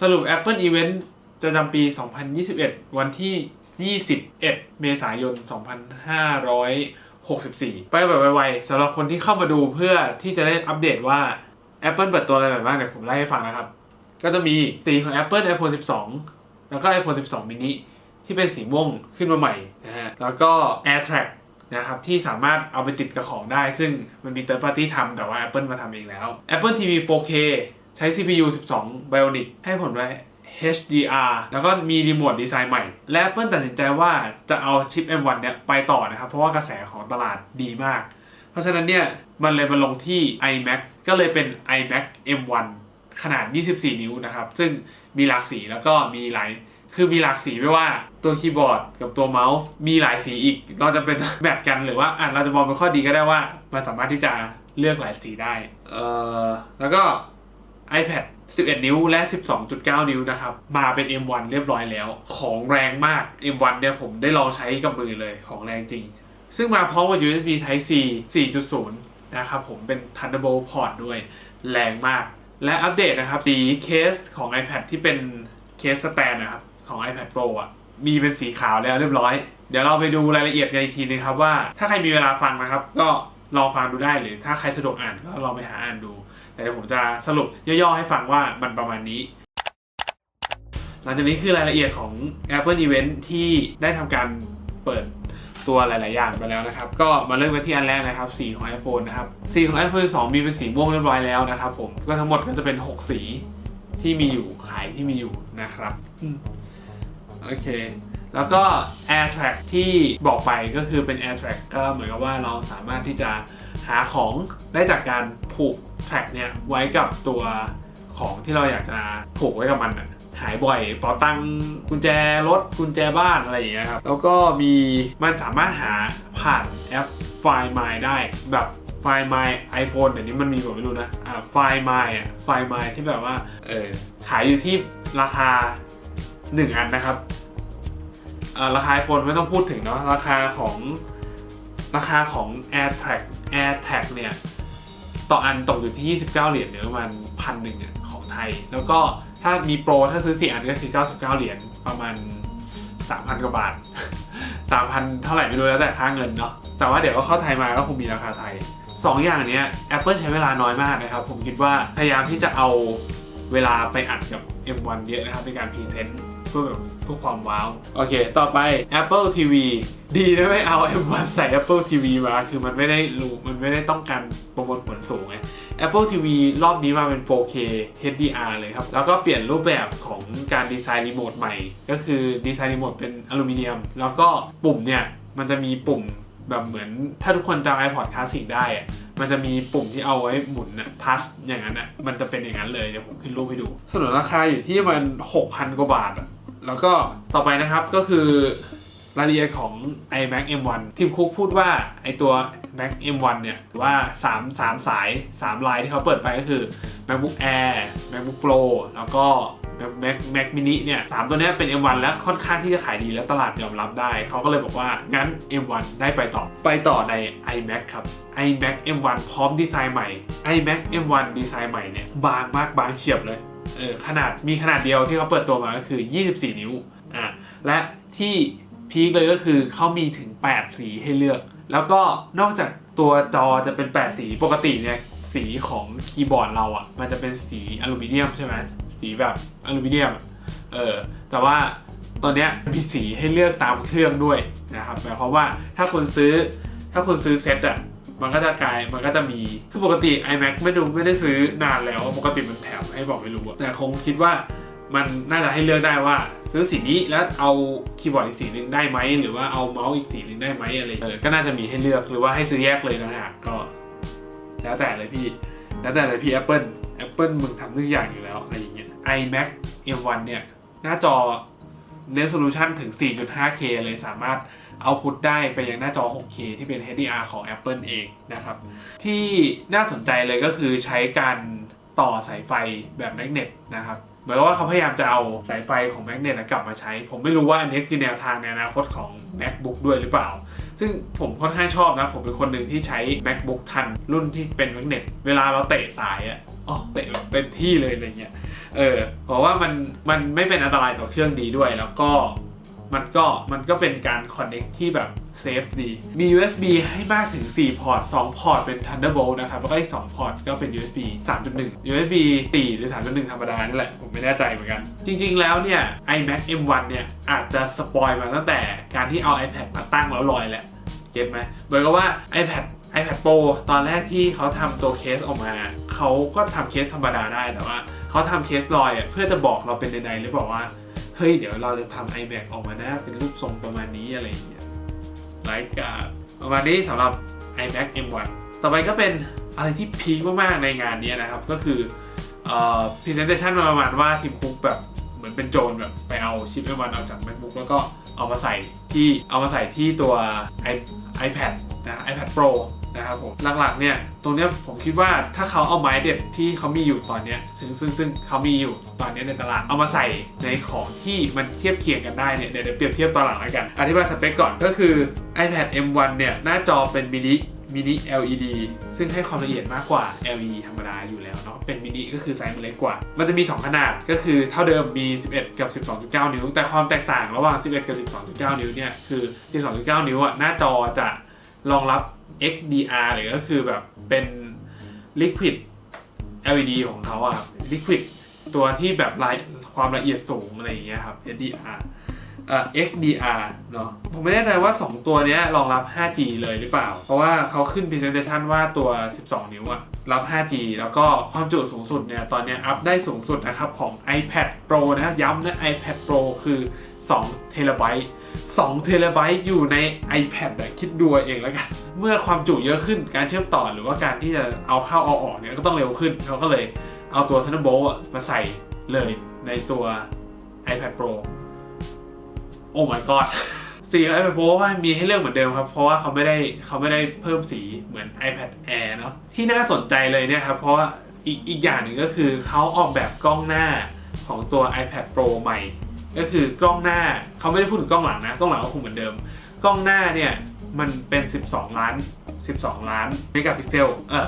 สรุป Apple Event ประจำปี 2021 วันที่ 21 เมษายน 2564 ไปแบบไวๆสำหรับคนที่เข้ามาดูเพื่อที่จะได้อัปเดตว่า Apple เปิดตัวอะไรบ้างเดี๋ยวผมไล่ให้ฟังนะครับ ก็จะมีสีของ Apple iPhone 12 แล้วก็ iPhone 12 mini ที่เป็นสีม่วงขึ้นมาใหม่นะฮะ แล้วก็ AirTag นะครับที่สามารถเอาไปติดกับของได้ ซึ่งมันมี third party ทำแต่ว่า Apple มาทำเองแล้ว Apple TV 4K ช้ CPU 12 Bionic ให้ผลไว้ HDR แล้วก็มีรีโมทดีไซน์ใหม่ และ Apple ตัดสินใจว่าจะเอาชิป M1 เนี่ยไปต่อนะครับ เพราะว่ากระแสของตลาดดีมาก เพราะฉะนั้นเนี่ย มันเลยมาลงที่ iMac ก็เลยเป็น iMac M1 ขนาด 24 นิ้วนะครับ ซึ่งมีหลากสีแล้วก็มีหลายคือมีหลากสีไม่ว่าตัวคีย์บอร์ดกับตัวเมาส์มีหลายสีอีก เราจะเป็นแบบกันหรือว่าอะเราจะมองเป็นข้อดีก็ได้ว่า มันสามารถที่จะเลือกหลายสีได้เอ่อแล้วก็ iPad 11 นิ้วและ 12.9 นิ้วนะครับ มาเป็น M1 เรียบร้อยแล้ว ของแรงมาก M1 เนี่ยผมได้ลองใช้กับมือเลยของแรงจริง ซึ่งมาพร้อมกับ USB Type C 4.0 นะครับผมเป็น Thunderbolt port ด้วย แรงมาก และอัปเดตนะครับสีเคสของ iPad ที่เป็นเคสสแตนนะครับ ของ iPad Pro อะ มีเป็นสีขาวแล้วเรียบร้อย เดี๋ยวเราไปดูรายละเอียดกันอีกทีนึงครับว่าถ้าใครมีเวลาฟังนะครับ ก็ลองฟังดูได้หรือถ้าใครสะดวกอ่านก็ลองไปหาอ่านดู แต่เดี๋ยวผมจะสรุปย่อๆให้ฟังว่ามันประมาณนี้ หลังจากนี้คือรายละเอียดของ Apple Event ที่ได้ทำการเปิดตัวหลาย ๆ อย่างไปแล้วนะครับ ก็มาเริ่มกันที่อันแรกนะครับ สีของ iPhone นะครับ สีของ iPhone 2 มีเป็นสีม่วงเรียบร้อยแล้วนะครับผม ก็ทั้งหมดก็จะเป็น 6 สีที่มีอยู่ ขายที่มีอยู่นะครับโอเค แล้วก็ AirTag ที่บอกไปก็คือเป็น AirTag ก็เหมือนกับว่าเราสามารถที่จะหาของได้จากการผูก แท็กเนี่ยไว้กับตัวของที่เราอยากจะผูกไว้กับมันหายบ่อยเป๋าตังค์กุญแจรถกุญแจบ้านอะไรอย่างเงี้ยครับ แล้วก็มีมันสามารถหาผ่านแอป Find My ได้แบบไฟล์ My iPhone เดี๋ยวนี้มันมีผมไม่รู้นะอ่าไฟล์ My อะไฟล์ My ที่แบบว่าเออขายอยู่ที่ราคา 1 อันนะครับอ่าราคา iPhone ไม่ต้องพูดถึงเนาะราคาของราคาของ AirTag AirTag เนี่ย ต่ออันตกอยู่ที่ 29 เหรียญหรือประมาณพันหนึ่งอะของไทย แล้วก็ถ้ามีโปรถ้าซื้อ 4 อันก็คือ 99 เหรียญประมาณ 3,000 กว่าบาท 3,000 เท่าไหร่ไม่รู้แล้วแต่ค่าเงินเนาะแต่ว่าเดี๋ยวก็เข้าไทยมาก็คงมีราคาไทย 2 อย่างนี้ Apple ใช้เวลาน้อยมากนะครับ ผมคิดว่าพยายามที่จะเอาเวลาไปอัดกับ M1 เยอะนะครับในการพรีเซนต์ เพื่อแบบเพื่อความว้าว โอเค ต่อไป Apple TV ดีนะไม่เอา M1 ใส่ Apple TV มาคือมันไม่ได้รู้มันไม่ได้ต้องการประมวลผลสูงไง Apple TV รอบนี้มาเป็น 4K HDR เลยครับ แล้วก็เปลี่ยนรูปแบบของการดีไซน์รีโมทใหม่ ก็คือดีไซน์รีโมทเป็นอลูมิเนียม แล้วก็ปุ่มเนี่ยมันจะมีปุ่มแบบเหมือนถ้าทุกคนจำ iPod Classic ได้อะมันจะมีปุ่มที่เอาไว้หมุนนะทัชอย่างนั้นอะมันจะเป็นอย่างนั้นเลยเดี๋ยวผมขึ้นรูปให้ดูสนุนราคาอยู่ที่ประมัน6,000 กว่าบาทอะ แล้วก็ต่อไปนะครับก็คือรายละเอียดของ iMac M1 ทีมคุกพูดว่าไอตัว Mac M1 เนี่ยหรือว่า 3 3 สาย 3 ลายที่เขาเปิดไปก็คือ MacBook Air MacBook Pro แล้วก็ Mac Mac Mini เนี่ยสามตัวนี้เป็น M1 แล้วค่อนข้างที่จะขายดีและตลาดยอมรับได้ เขาก็เลยบอกว่า งั้น M1 ได้ไปต่อ ไปต่อใน iMac ครับ iMac M1 พร้อมดีไซน์ใหม่ iMac M1 ดีไซน์ใหม่เนี่ยบางมากบางเฉียบเลย เออขนาดมีขนาดเดียวที่เขาเปิดตัวมาก็คือ 24 นิ้วอะและที่พีคเลยก็คือเขามีถึง 8 สีให้เลือก แล้วก็นอกจากตัวจอจะเป็น 8 สีปกติเนี่ยสีของคีย์บอร์ดเราอะ่ะ มันจะเป็นสีอลูมิเนียมใช่ไหมสีแบบอลูมิเนียมเออแต่ว่าตัวเนี้ยมีสีให้เลือกตามเครื่องด้วยนะครับหมายความว่าถ้าคุณซื้อถ้าคุณซื้อเซ็ตอะ มันก็จะกลายมันก็จะมีคือปกติ iMac ไม่ดูไม่ได้ซื้อนานแล้วปกติมันแถมให้บอกไม่รู้อะแต่คงคิดว่ามันน่าจะให้เลือกได้ว่า ซื้อสีนี้แล้วเอาคีย์บอร์ดอีกสีหนึ่งได้ไหมหรือว่าเอาเมาส์อีกสีหนึ่งได้ไหมอะไรเออก็น่าจะมีให้เลือกหรือว่าให้ซื้อแยกเลยนะฮะก็ แล้วแต่เลยพี่ แล้วแต่เลยพี่ Apple Apple มึงทำทุกอย่างอยู่แล้วอะไรอย่างเงี้ย iMac M1 เนี่ยหน้าจอ resolution ถึง 4.5K เลยสามารถเอาพุทได้ไปยังหน้าจอ 6K ที่เป็น HDR ของ Apple เองนะครับ ที่น่าสนใจเลยก็คือใช้การต่อสายไฟแบบแมกเนตนะครับเหมือนว่าเขาพยายามจะเอาสายไฟของแมกเนตกลับมาใช้ ผมไม่รู้ว่าอันนี้คือแนวทางในอนาคตของ MacBook ด้วยหรือเปล่า ซึ่งผมค่อนข้างชอบนะ ผมเป็นคนหนึ่งที่ใช้ macbook ทันรุ่นที่เป็นแมกเนตเวลาเราเตะสายอะอ๋อเตะแบบเต็มที่เลยอะไรเงี้ย เออเพราะว่ามันมันไม่เป็นอันตรายต่อเครื่องดีด้วย แล้วก็มันก็มันก็เป็นการ connect ที่แบบเซฟดี มี USB ให้มากถึง 4 พอร์ต 2 พอร์ตเป็น Thunderbolt นะครับ แล้วก็อีก 2 พอร์ตก็เป็น USB 3.1 USB 4 หรือ 3.1 ธรรมดานี่แหละ ผมไม่แน่ใจเหมือนกัน จริง ๆ แล้วเนี่ย iMac M1 เนี่ย อาจจะสปอยมาตั้งแต่การที่เอา iPad มาตั้งแล้วลอยแหละ เก็ตไหมเหมือนกับว่า iPad iPad Pro ตอนแรกที่เขาทำตัวเคสออกมา เขาก็ทำเคสธรรมดาได้แต่ว่า เขาทำเคสลอยอะเพื่อจะบอกเราเป็นใดๆหรือบอกว่า เฮ้ย เดี๋ยวเราจะทำ iMac ออกมานะเป็นรูปทรงประมาณนี้อะไรอย่างเงี้ยไลค์กับประมาณนี้สำหรับ iMac M1 ต่อไปก็เป็นอะไรที่พีคมากๆในงานนี้นะครับ ก็คือเอ่อ presentation มาประมาณว่าทีมคุกแบบเหมือนเป็นโจรแบบไปเอาชิป M1 ออกจาก MacBook แล้วก็เอามาใส่ที่เอามาใส่ที่ตัว i- iPad นะ iPad Pro นะครับผมหลักๆเนี่ยตรงเนี้ยผมคิดว่าถ้าเขาเอาไม้เด็ดที่เขามีอยู่ตอนเนี้ยซึ่งซึ่งซึ่งเขามีอยู่ตอนเนี้ยในตลาดเอามาใส่ในของที่มันเทียบเคียงกันได้เนี่ยเดี๋ยวเดี๋ยวเปรียบเทียบตอนหลังแล้วกันอธิบายสเปคก่อนก็คือ iPad M1 เนี่ยหน้าจอเป็นมินิมินิ LED ซึ่งให้ความละเอียดมากกว่า LED ธรรมดาอยู่แล้วเนาะ เป็นมินิก็คือไซส์มันเล็กกว่า มันจะมี 2 ขนาด ก็คือเท่าเดิมมี 11 กับ 12.9 นิ้ว แต่ความแตกต่างระหว่าง 11 กับ 12.9 นิ้วเนี่ย คือ 12.9 นิ้วอะหน้าจอจะ รองรับ XDR หรือก็คือแบบเป็น Liquid LED ของเขาอะ Liquid ตัวที่แบบลายความละเอียดสูงอะไรอย่างเงี้ยครับ SDR เอ่อ XDR เนาะผมไม่แน่ใจว่า 2 ตัวเนี้ยรองรับ 5G เลยหรือเปล่า เพราะว่าเขาขึ้น presentation ว่าตัว 12 นิ้วอะรับ 5G แล้วก็ความจุสูงสุดเนี่ย ตอนเนี้ยอัพได้สูงสุดนะครับ ของ iPad Pro นะครับ ย้ำนะ iPad Pro คือ 2เทราไบต์2เทราไบต์อยู่ใน iPad อะคิดดูเอาเองแล้วกัน เมื่อความจุเยอะขึ้นการเชื่อมต่อหรือว่าการที่จะเอาเข้าเอาออกเนี่ยก็ต้องเร็วขึ้นเขาก็เลยเอาตัว Thunderbolt มาใส่เลยในตัว iPad Pro โอ้ my god สีของ iPad Pro ว่ามีให้เลือกเหมือนเดิมครับ เพราะว่าเขาไม่ได้เขาไม่ได้เพิ่มสีเหมือน iPad Air เนาะที่น่าสนใจเลยเนี่ยครับ เพราะว่าอีกอีกอย่างหนึ่งก็คือเขาออกแบบกล้องหน้าของตัว iPad Pro ใหม่ ก็คือกล้องหน้าเขาไม่ได้พูดถึงกล้องหลังนะกล้องหลังก็คงเหมือนเดิม กล้องหน้าเนี่ยมันเป็น 12 ล้าน 12 ล้านเมกะพิกเซลเออ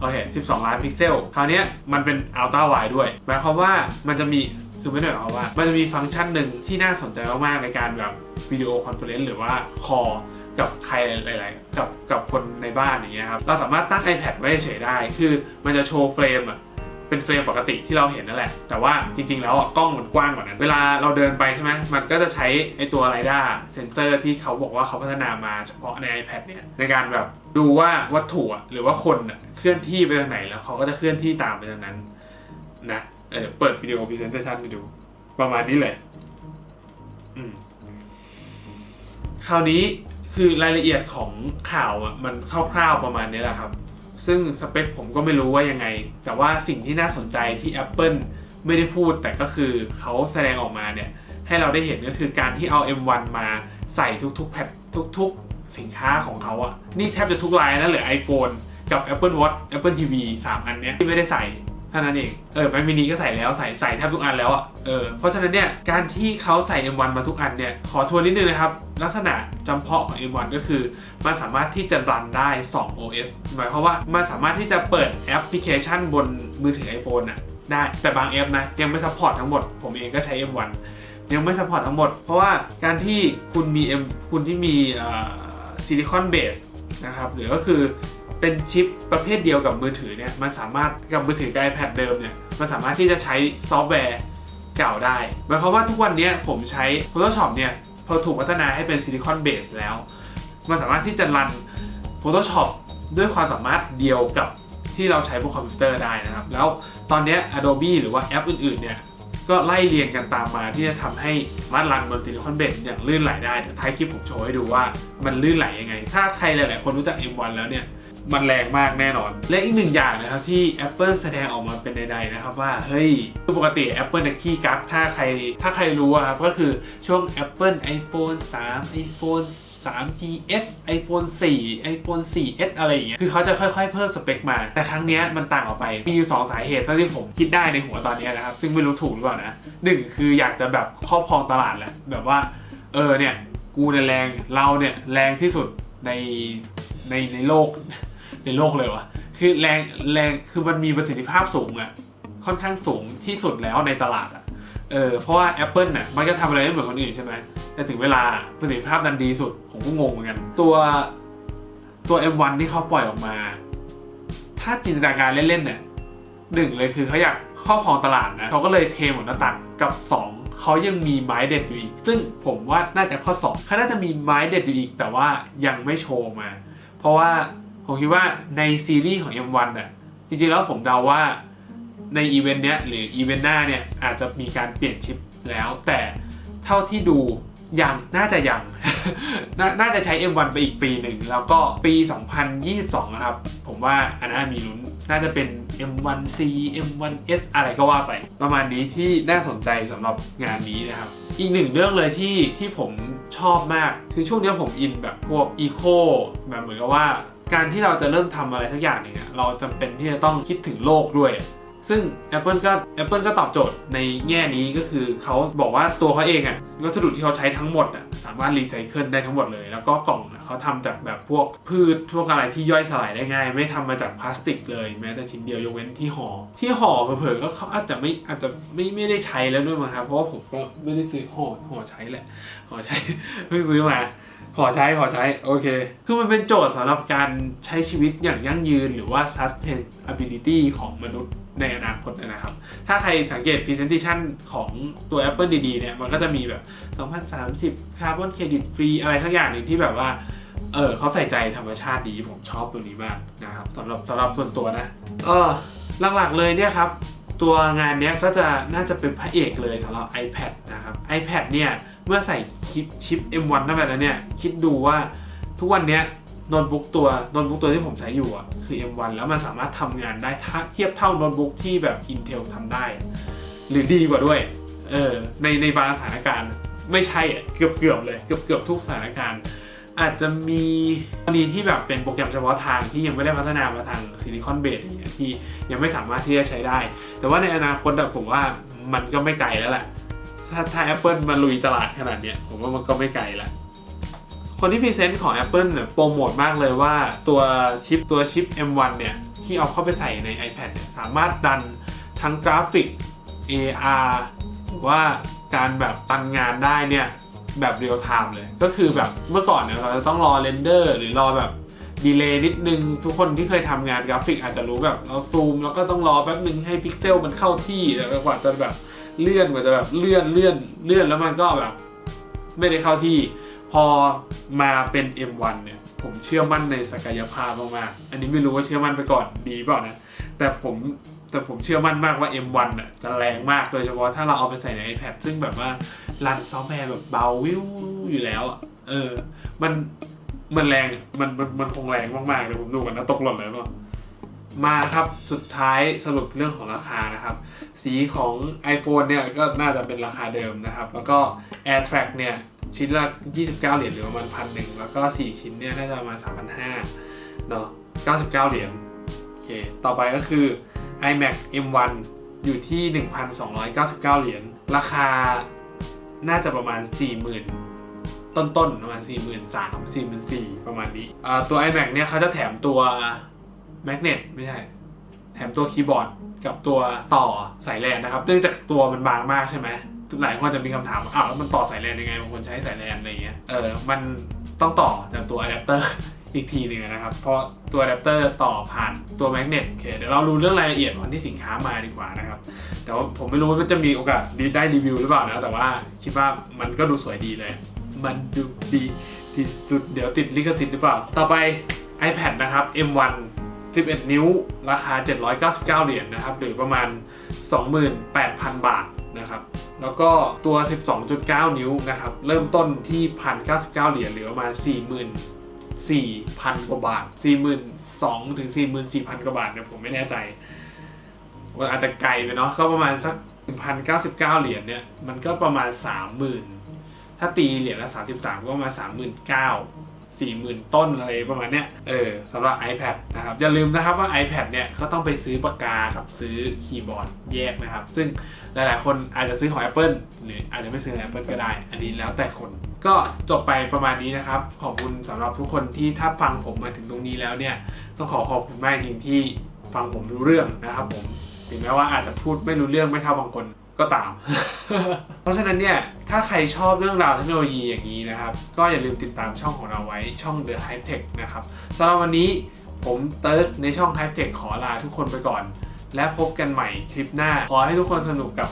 โอเค 12 ล้านพิกเซล คราวนี้มันเป็นอัลตราไวด้วย หมายความว่ามันจะมี คือไม่ได้หมายความว่า มันจะมีฟังก์ชันหนึ่งที่น่าสนใจมากๆในการแบบวิดีโอคอนเฟอเรนซ์หรือว่าคอกับใครหลายๆ กับกับคนในบ้านอย่างเงี้ยครับ เราสามารถตั้ง iPad ไว้เฉยได้ คือมันจะโชว์เฟรมอะ เป็นเฟรมปกติที่เราเห็นนั่นแหละ แต่ว่าจริงๆ แล้วอะกล้องมันกว้างกว่านั้น เวลาเราเดินไปใช่ไหมมันก็จะใช้ไอตัวไรด้าเซนเซอร์ที่เขาบอกว่าเขาพัฒนามาเฉพาะใน iPad เนี่ยในการแบบดูว่าวัตถุหรือว่าคนเคลื่อนที่ไปทางไหนแล้วเขาก็จะเคลื่อนที่ตามไปทางนั้นนะเออเปิดวิดีโอพรีเซนเทชันให้ดู ประมาณนี้เลยอืมคราวนี้คือรายละเอียดของข่าวอะมันคร่าวๆประมาณนี้แหละครับ ซึ่งสเปคผมก็ไม่รู้ว่ายังไง แต่ว่าสิ่งที่น่าสนใจที่ Apple ไม่ได้พูด แต่ก็คือเขาแสดงออกมาเนี่ย ให้เราได้เห็นก็คือการที่เอา M1 มาใส่ทุกๆแพททุกๆ สินค้าของเขาอะนี่แทบจะทุกไลน์นะเหลือ iPhone กับ Apple Watch Apple TV 3 อันเนี้ยที่ไม่ได้ใส่ ท่านั้นเองเออ Mac mini ก็ใส่แล้วใส่ใส่แทบทุกอันแล้วอะเออเพราะฉะนั้นเนี่ยการที่เขาใส่ M1 มาทุกอันเนี่ยขอทวนนิดนึงนะครับ ลักษณะจำเพาะของ M1 ก็คือ มันสามารถที่จะรันได้ 2 OS หมายความว่ามันสามารถที่จะเปิดแอปพลิเคชันบนมือถือ iPhone น่ะได้แต่บางแอปนะยังไม่ซัพพอร์ตทั้งหมด ผมเองก็ใช้ M1 ยังไม่ซัพพอร์ตทั้งหมด เพราะว่าการที่คุณมี M คุณที่มีซิลิคอนเบสนะครับหรือก็คือ เป็นชิปประเภทเดียวกับมือถือเนี่ยมันสามารถกับมือถือกับ iPad เดิมเนี่ยมันสามารถที่จะใช้ซอฟต์แวร์เก่าได้หมายความว่าทุกวันนี้ผมใช้ Photoshop เนี่ยพอถูกพัฒนาให้เป็นซิลิคอนเบสแล้ว มันสามารถที่จะรัน Photoshop ด้วยความสามารถเดียวกับที่เราใช้บนคอมพิวเตอร์ได้นะครับ แล้วตอนนี้ Adobe หรือว่าแอปอื่นๆเนี่ยก็ไล่เรียงกันตามมาที่จะทำให้มารถรันบนซิลิคอนเบสอย่างลื่นไหลได้ท้ายคลิปผมโชว์ให้ดูว่ามันลื่นไหลยังไง ถ้าใครหลาย ๆ คนรู้จัก M1 แล้วเนี่ย มันแรงมากแน่นอน และอีกหนึ่งอย่างนะครับที่ Apple แสดงออกมาเป็นใดๆนะครับว่า เฮ้ยปกติ Apple เนี่ยขี้กักถ้าใครถ้าใครรู้อะครับก็คือช่วง Apple iPhone 3 iPhone 3GS iPhone 4 iPhone 4S อะไรอย่างเงี้ย คือเขาจะค่อยๆ เพิ่มสเปคมา แต่ครั้งเนี้ยมันต่างออกไป มีอยู่ 2 สาเหตุเท่าที่ผมคิดได้ในหัวตอนนี้นะครับ ซึ่งไม่รู้ถูกหรือเปล่านะหนึ่งคืออยากจะแบบครอบครองตลาดแหละ แบบว่า เออเนี่ย กูเนี่ยแรง เราเนี่ยแรงที่สุดในในในโลก ในโลกเลยวะคือแรงแรงคือมันมีประสิทธิภาพสูงอะค่อนข้างสูงที่สุดแล้วในตลาดอะเออเพราะว่า Apple น่ะมันก็ทำอะไรไม่เหมือนคนอื่นใช่ไหมแต่ถึงเวลาประสิทธิภาพดันดีสุดผมก็งงเหมือนกัน ตัวตัว M1 ที่เขาปล่อยออกมา ถ้าจินตนาการเล่นๆเนี่ยหนึ่งเลยคือเขาอยากครอบครองตลาดนะเขาก็เลยเทหมดหน้าตักกับสองเขายังมีไม้เด็ดอยู่อีก ซึ่งผมว่าน่าจะข้อสองเขาน่าจะมีไม้เด็ดอยู่อีก แต่ว่ายังไม่โชว์มา เพราะว่า ผมคิดว่าในซีรีส์ของ M1 น่ะจริงๆแล้วผมเดาว่าในอีเวนต์เนี้ยหรืออีเวนต์หน้าเนี่ยอาจจะมีการเปลี่ยนชิปแล้ว แต่เท่าที่ดูยังน่าจะยังนน่าจะใช้ M1 ไปอีกปีหนึ่ง แล้วก็ปี 2022 นะครับ ผมว่าอันนั้นมีลุ้นน่าจะเป็น M1C M1S อะไรก็ว่าไป ประมาณนี้ที่น่าสนใจสำหรับงานนี้นะครับ อีกหนึ่งเรื่องเลยที่ที่ผมชอบมาก คือช่วงนี้ผมอินแบบพวกอีโคแบบเหมือนกับว่า การที่เราจะเริ่มทำอะไรสักอย่างหนึ่งอะเราจำเป็นที่จะต้องคิดถึงโลกด้วย ซึ่ง Apple ก็ Apple ก็ตอบโจทย์ในแง่นี้ก็คือเขาบอกว่าตัวเขาเองอะวัสดุที่เขาใช้ทั้งหมดอะสามารถรีไซเคิลได้ทั้งหมดเลย แล้วก็กล่องเขาทำจากแบบพวกพืชพวกอะไรที่ย่อยสลายได้ง่าย ไม่ทำมาจากพลาสติกเลยแม้แต่ชิ้นเดียวยกเว้นที่ห่อที่ห่อเผลอๆก็เขาอาจจะไม่อาจจะไม่ไม่ได้ใช้แล้วด้วยมั้งครับเพราะว่าผมก็ไม่ได้ซื้อห่อห่อใช้แหละห่อใช้เพิ่งซื้อมา ขอใช้ขอใช้ โอเค คือมันเป็นโจทย์สำหรับการใช้ชีวิตอย่างยั่งยืนหรือว่า sustainability ของมนุษย์ในอนาคตนะครับ ถ้าใครสังเกต presentation ของตัว Apple ดีๆ เนี่ย มันก็จะมีแบบ 2030 carbon credit free อะไรทั้งอย่างหนึ่งที่แบบว่า เออเขาใส่ใจธรรมชาติดี ผมชอบตัวนี้มากนะครับสำหรับสำหรับส่วนตัวนะ เออหลักๆเลยเนี่ยครับ ตัวงานเนี้ยก็จะน่าจะเป็นพระเอกเลยสำหรับ iPad นะครับ iPad เนี่ย เมื่อใส่ชิปชิป M1 เข้าไปแล้วเนี่ย คิดดูว่าทุกวันเนี้ยโน้ตบุ๊กตัวโน้ตบุ๊กตัวที่ผมใช้อยู่อะคือ M1 แล้วมันสามารถทำงานได้ถ้าเทียบเท่าโน้ตบุ๊กที่แบบ Intel ทำได้ หรือดีกว่าด้วยเออในในบางสถานการณ์ไม่ใช่อะเกือบเกือบเลยเกือบเกือบทุกสถานการณ์ อาจจะมีกรณีที่แบบเป็นโปรแกรมเฉพาะทางที่ยังไม่ได้พัฒนามาทางซิลิคอนเบสอย่างเงี้ยที่ยังไม่สามารถที่จะใช้ได้ แต่ว่าในอนาคตผมว่ามันก็ไม่ไกลแล้วแหละ ถ้าถ้า Apple มาลุยตลาดขนาดเนี้ยผมว่ามันก็ไม่ไกลล้วคนที่พรีเซนต์ของ Apple เนี่ยโปรโมทมากเลยว่าตัวชิปตัวชิป M1 เนี่ย ที่เอาเข้าไปใส่ใน iPad เนี่ยสามารถดันทั้งกราฟิก AR หรือว่าการแบบตันงานได้เนี่ยแบบเรียลไทม์เลย ก็คือแบบเมื่อก่อนเนี่ยเราจะต้องรอเรนเดอร์หรือรอแบบดีเลย์นิดนึง ทุกคนที่เคยทำงานกราฟิกอาจจะรู้แบบเราซูม แล้วก็ต้องรอแป๊บนึงให้พิกเซลมันเข้าที่แล้วกว่าจะแบบ เลื่อนกว่าจะแบบเลื่อนเลื่อนเลื่อนแล้วมันก็แบบ ไม่ได้เข้าที่พอมาเป็น M1 เนี่ย ผมเชื่อมั่นในศักยภาพมากๆอันนี้ไม่รู้ว่าเชื่อมั่นไปก่อนดีเปล่านะ แต่ผมแต่ผมเชื่อมั่นมากว่า M1 อะจะแรงมากโดยเฉพาะถ้าเราเอาไปใส่ใน iPad ซึ่งแบบว่ารันซอฟต์แวร์แบบเบาวิวอยู่แล้วเออ มันมันแรงมันมันมันคงแรงมากๆเลยผมดูกันนะตกหล่นเลยป่ะ มาครับสุดท้ายสรุปเรื่องของราคานะครับ สีของ iPhone เนี่ยก็น่าจะเป็นราคาเดิมนะครับ แล้วก็ AirTag เนี่ยชิ้นละ 29 เหรียญหรือประมาณพันหนึ่งแล้วก็ 4 ชิ้นเนี่ยน่าจะประมาณ3,500เนาะ99 เหรียญโอเคต่อไปก็คือ iMac M1 อยู่ที่ 1,299 เหรียญราคาน่าจะประมาณ 40,000 ต้นๆประมาณ 43,000 44,000ประมาณนี้ตัว iMac เนี่ยเขาจะแถมตัว แมกเนตไม่ใช่ แถมตัวคีย์บอร์ดกับตัวต่อสายแลนนะครับ เนื่องจากตัวมันบางมากใช่ไหมหลายคนจะมีคำถามว่าอ้าวแล้วมันต่อสายแลนยังไงบางคนใช้สายแลนอะไรเงี้ย เออ มันต้องต่อจากตัวอะแดปเตอร์อีกทีหนึ่งนะครับ เพราะตัวอะแดปเตอร์ต่อผ่านตัวแมกเนตโอเคเดี๋ยวเราดูเรื่องรายละเอียดวันที่สินค้ามาดีกว่านะครับ แต่ว่าผมไม่รู้ว่ามันจะมีโอกาสได้รีวิวหรือเปล่านะ แต่ว่าคิดว่ามันก็ดูสวยดีเลย มันดูดีที่สุด เดี๋ยวติดลิขสิทธิ์หรือเปล่า ต่อไป iPad นะครับ M1 11 นิ้ว ราคา 799 เหรียญนะครับ หรือประมาณ 28,000 บาทนะครับ แล้วก็ตัว 12.9 นิ้วนะครับ เริ่มต้นที่ 1,099 เหรียญหรือประมาณ 44,000 กว่าบาท 42,000 ถึง 44,000 กว่าบาทเนี่ยผมไม่แน่ใจว่าอาจจะไกลไปเนาะก็ประมาณสัก 1,099 เหรียญเนี่ย มันก็ประมาณ 30,000 ถ้าตีเหรียญละ 33 ก็ประมาณ 39,000 40,000 ต้นอะไรประมาณเนี้ยเออสำหรับ iPad นะครับ อย่าลืมนะครับว่า iPad เนี่ยก็ต้องไปซื้อปากกากับซื้อคีย์บอร์ดแยกนะครับ ซึ่งหลายๆ คนอาจจะซื้อของ Apple หรืออาจจะไม่ซื้อของ Apple ก็ได้ อันนี้แล้วแต่คนก็จบไปประมาณนี้นะครับ ขอบคุณสำหรับทุกคนที่ถ้าฟังผมมาถึงตรงนี้แล้วเนี่ย ต้องขอขอบคุณมากจริงที่ฟังผมรู้เรื่องนะครับผมถึงแม้ว่าอาจจะพูดไม่รู้เรื่องไม่เท่าบางคน ก็ตาม เพราะฉะนั้นเนี่ย ถ้าใครชอบเรื่องราวเทคโนโลยีอย่างนี้นะครับ ก็อย่าลืมติดตามช่องของเราไว้ช่อง The Hype Tech นะครับสำหรับวันนี้ผมเติร์กในช่อง Hype Tech ขอลาทุกคนไปก่อน และพบกันใหม่คลิปหน้า ขอให้ทุกคนสนุกกับ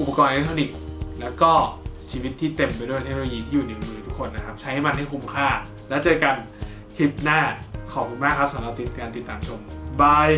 อุปกรณ์อิเล็กทรอนิกส์ แล้วก็ชีวิตที่เต็มไปด้วยเทคโนโลยีที่อยู่ในมือทุกคนนะครับ ใช้มันให้คุ้มค่า แล้วเจอกันคลิปหน้าขอบคุณมากครับสำหรับติดการติดตามชมบาย